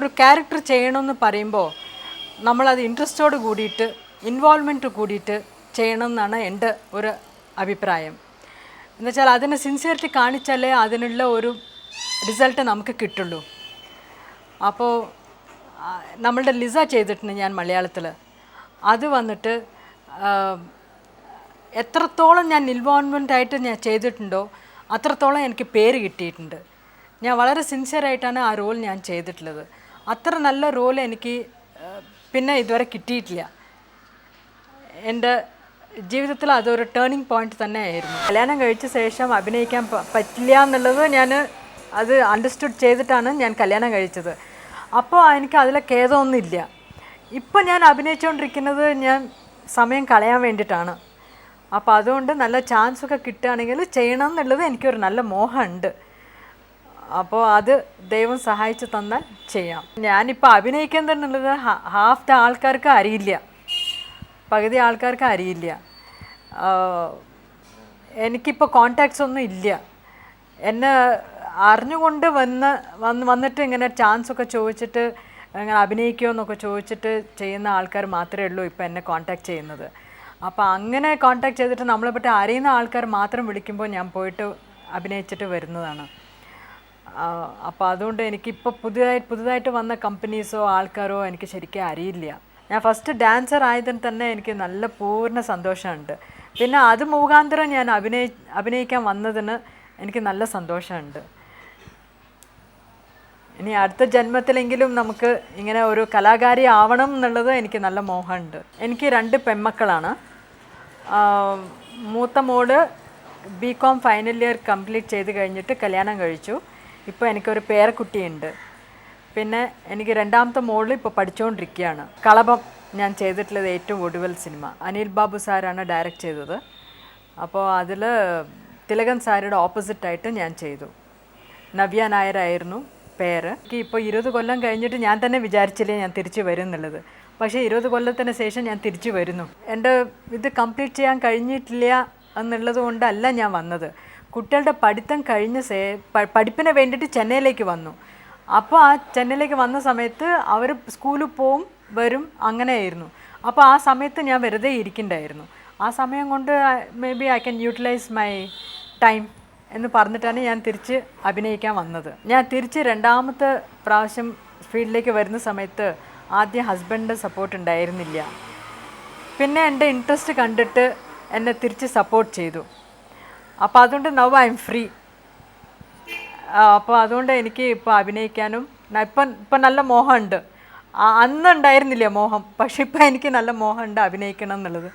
ഒരു ക്യാരക്ടർ ചെയ്യണമെന്ന് പറയുമ്പോൾ നമ്മളത് ഇൻട്രസ്റ്റോട് കൂടിയിട്ട് ഇൻവോൾവ്മെന്റ് കൂടിയിട്ട് ചെയ്യണം എന്നാണ് എന്റെ ഒരു അഭിപ്രായം. എന്നുവെച്ചാൽ അതിനെ സിൻസിയറിറ്റി കാണിച്ചാലേ അതിനുള്ള ഒരു റിസൾട്ട് നമുക്ക് കിട്ടുള്ളൂ. അപ്പോൾ നമ്മളുടെ ലിസ ചെയ്തിട്ടുണ്ട് ഞാൻ മലയാളത്തിൽ അത് വന്നിട്ട് എത്രത്തോളം ഞാൻ ഇൻവോൾവ്മെന്റ് ആയിട്ട് ഞാൻ ചെയ്തിട്ടുണ്ടോ അത്രത്തോളം എനിക്ക് പേര് കിട്ടിയിട്ടുണ്ട്. ഞാൻ വളരെ സിൻസിയറായിട്ടാണ് ആ റോൾ ഞാൻ ചെയ്തിട്ടുള്ളത്. അത്ര നല്ല റോൾ എനിക്ക് പിന്നെ ഇതുവരെ കിട്ടിയിട്ടില്ല. എന്റെ ജീവിതത്തിൽ അതൊരു ടേണിംഗ് പോയിന്റ് തന്നെ ആയിരുന്നു കല്യാണം കഴിച്ച ശേഷം അഭിനയിക്കാൻ പറ്റില്ല എന്നുള്ളത് ഞാൻ അത് അണ്ടർസ്റ്റുഡ് ചെയ്തിട്ടാണ് ഞാൻ കല്യാണം കഴിച്ചത്. അപ്പോൾ എനിക്ക് അതിലെ ഖേദമൊന്നുമില്ല. ഇപ്പോൾ ഞാൻ അഭിനയിച്ചുകൊണ്ടിരിക്കുന്നത് ഞാൻ സമയം കളയാൻ വേണ്ടിയിട്ടാണ്. അപ്പോൾ അതുകൊണ്ട് നല്ല ചാൻസൊക്കെ കിട്ടുകയാണെങ്കിൽ ചെയ്യണം എന്നുള്ളത് എനിക്കൊരു നല്ല മോഹമുണ്ട്. അപ്പോൾ അത് ദൈവം സഹായിച്ചു തന്നാൽ ചെയ്യാം. ഞാനിപ്പോൾ അഭിനയിക്കുന്നുള്ളത് ഹാഫ് ആൾക്കാർക്ക് അറിയില്ല. പകുതി ആൾക്കാർക്ക് അറിയില്ല. എനിക്കിപ്പോൾ കോണ്ടാക്ട്സ് ഒന്നും ഇല്ല. എന്നെ അറിഞ്ഞുകൊണ്ട് വന്ന് വന്ന് വന്നിട്ട് ഇങ്ങനെ ചാൻസ് ഒക്കെ ചോദിച്ചിട്ട് ഇങ്ങനെ അഭിനയിക്കുമോ എന്നൊക്കെ ചോദിച്ചിട്ട് ചെയ്യുന്ന ആൾക്കാർ മാത്രമേ ഉള്ളൂ ഇപ്പോൾ എന്നെ കോണ്ടാക്ട് ചെയ്യുന്നത്. അപ്പോൾ അങ്ങനെ കോണ്ടാക്ട് ചെയ്തിട്ട് നമ്മളെ പറ്റി അറിയുന്ന ആൾക്കാർ മാത്രം വിളിക്കുമ്പോൾ ഞാൻ പോയിട്ട് അഭിനയിച്ചിട്ട് വരുന്നതാണ്. അപ്പോൾ അതുകൊണ്ട് എനിക്കിപ്പോൾ പുതിയതായി പുതുതായിട്ട് വന്ന കമ്പനീസോ ആൾക്കാരോ എനിക്ക് ശരിക്കും അറിയില്ല. ഞാൻ ഫസ്റ്റ് ഡാൻസർ ആയതിന് തന്നെ എനിക്ക് നല്ല പൂർണ സന്തോഷമുണ്ട്. പിന്നെ അത് മുഖാന്തരം ഞാൻ അഭിനയി അഭിനയിക്കാൻ വന്നതിന് എനിക്ക് നല്ല സന്തോഷമുണ്ട്. ഇനി അടുത്ത ജന്മത്തിലെങ്കിലും നമുക്ക് ഇങ്ങനെ ഒരു കലാകാരി ആവണം എന്നുള്ളത് എനിക്ക് നല്ല മോഹമുണ്ട്. എനിക്ക് രണ്ട് പെൺമക്കളാണ്. മൂത്ത മോൾ B Com final year complete ചെയ്ത് കഴിഞ്ഞിട്ട് കല്യാണം കഴിച്ചു. ഇപ്പോൾ എനിക്കൊരു പേരക്കുട്ടിയുണ്ട്. പിന്നെ എനിക്ക് രണ്ടാമത്തെ മോളിൽ ഇപ്പോൾ പഠിച്ചുകൊണ്ടിരിക്കുകയാണ് കളഭം ഞാൻ ചെയ്തിട്ടുള്ളത് ഏറ്റവും ഒടുവൽ സിനിമ. അനിൽ ബാബു സാറാണ് ഡയറക്റ്റ് ചെയ്തത്. അപ്പോൾ അതിൽ തിലകൻ സാരിയുടെ ഓപ്പോസിറ്റായിട്ട് ഞാൻ ചെയ്തു. നവ്യ നായരായിരുന്നു പേര്. എനിക്ക് ഇപ്പോൾ ഇരുപത് കൊല്ലം കഴിഞ്ഞിട്ട് ഞാൻ തന്നെ വിചാരിച്ചില്ലേ ഞാൻ തിരിച്ചു വരും എന്നുള്ളത്. പക്ഷേ ഇരുപത് കൊല്ലത്തിന് ശേഷം ഞാൻ തിരിച്ചു വരുന്നു. എന്റെ ഇത് കംപ്ലീറ്റ് ചെയ്യാൻ കഴിഞ്ഞിട്ടില്ല എന്നുള്ളത് കൊണ്ടല്ല ഞാൻ വന്നത്. കുട്ടികളുടെ പഠിത്തം കഴിഞ്ഞ സേ പഠിപ്പിന് വേണ്ടിയിട്ട് ചെന്നൈയിലേക്ക് വന്നു. അപ്പോൾ ആ ചെന്നൈയിലേക്ക് വന്ന സമയത്ത് അവർ സ്കൂളിൽ പോവും വരും അങ്ങനെയായിരുന്നു. അപ്പോൾ ആ സമയത്ത് ഞാൻ വെറുതെ ഇരിക്കണ്ടായിരുന്നു. ആ സമയം കൊണ്ട് may be I can utilize my time എന്ന് പറഞ്ഞിട്ടാണ് ഞാൻ തിരിച്ച് അഭിനയിക്കാൻ വന്നത്. ഞാൻ തിരിച്ച് രണ്ടാമത്തെ പ്രാവശ്യം ഫീൽഡിലേക്ക് വരുന്ന സമയത്ത് ആദ്യം ഹസ്ബൻഡിന്റെ സപ്പോർട്ട് ഉണ്ടായിരുന്നില്ല. പിന്നെ എന്റെ ഇൻട്രസ്റ്റ് കണ്ടിട്ട് എന്നെ തിരിച്ച് സപ്പോർട്ട് ചെയ്തു. അപ്പോൾ അതുകൊണ്ട് നവ് ഐ എം ഫ്രീ അപ്പോൾ അതുകൊണ്ട് എനിക്ക് ഇപ്പോൾ അഭിനയിക്കാനും ഇപ്പം ഇപ്പം നല്ല മോഹമുണ്ട്. അന്നുണ്ടായിരുന്നില്ല മോഹം? പക്ഷെ ഇപ്പം എനിക്ക് നല്ല മോഹമുണ്ട് അഭിനയിക്കണം എന്നുള്ളത്.